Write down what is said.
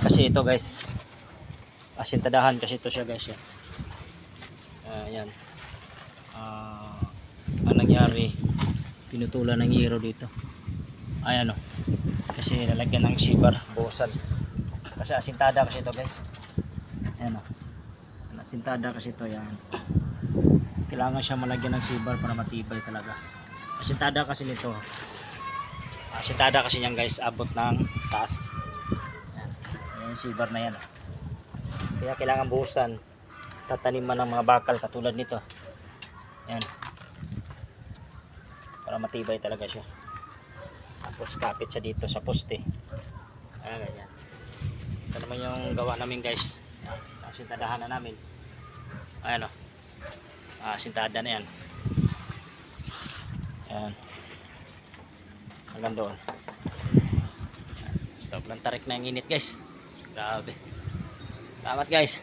Kasi ito guys, asintadahan kasi ito siya guys. Yan. Ah, yan. Ah, ang nangyari, pinutulan ng hero dito. Ay ano, kasi lalagyan ng shibar, buhusan. Kasi asintada kasi ito guys. Ayan o. Asintada kasi ito yan. Kailangan siya malagyan ng shibar para matibay talaga. Asintada kasi nito. Asintada kasi niyan guys, abot ng taas. Yung shibar na yan. oh. Kaya kailangan buhusan. Tataniman ng mga bakal katulad nito. Ayan. Para matibay talaga siya. Tapos kapit siya dito sa poste. Ayan, ganyan. Ito naman yung gawa namin guys. Ayan, Sintadahan na namin. Ayan o. Ah, sintada na yan. Ayan. Hanggang doon. Stop lang tarik na yung init guys. Grabe. Salamat guys.